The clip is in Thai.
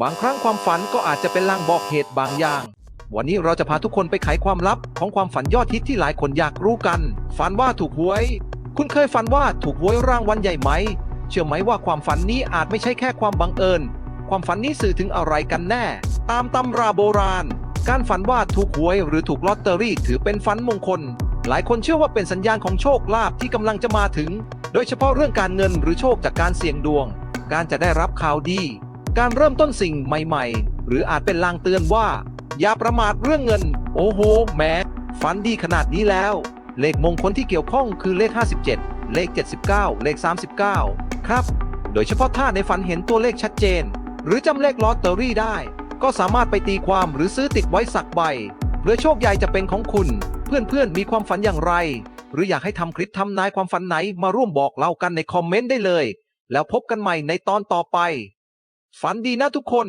บางครั้งความฝันก็อาจจะเป็นลางบอกเหตุบางอย่าง วันนี้เราจะพาทุกคนไปไขความลับของความฝันยอดฮิตที่หลายคนอยากรู้กัน ฝันว่าถูกหวย คุณเคยฝันว่าถูกหวยรางวัลใหญ่ไหม เชื่อไหมว่าความฝันนี้อาจไม่ใช่แค่ความบังเอิญ ความฝันนี้สื่อถึงอะไรกันแน่ ตามตำราโบราณ การฝันว่าถูกหวยหรือถูกลอตเตอรี่ถือเป็นฝันมงคล หลายคนเชื่อว่าเป็นสัญญาณของโชคลาภที่กำลังจะมาถึง โดยเฉพาะเรื่องการเงินหรือโชคจากการเสี่ยงดวง การจะได้รับข่าวดี การเริ่มต้นสิ่งใหม่ๆ หรืออาจเป็นลางเตือนว่า อย่าประมาทเรื่องเงิน โอ้โหแหมฝันดีขนาดนี้แล้ว เลขมงคลที่เกี่ยวข้องคือเลข 57 เลข 79 เลข 39 ครับ โดยเฉพาะถ้าในฝันเห็นตัวเลขชัดเจน หรือจำเลขลอตเตอรี่ได้ ก็สามารถไปตีความหรือซื้อติดไว้สักใบเพื่อโชคใหญ่จะเป็นของคุณ เพื่อนๆมีความฝันอย่างไร หรืออยากให้ทำคลิปทำนายความฝันไหนมาร่วมบอกเล่ากันในคอมเมนต์ได้เลย แล้วพบกันใหม่ในตอนต่อไป ฝันดีนะทุกคน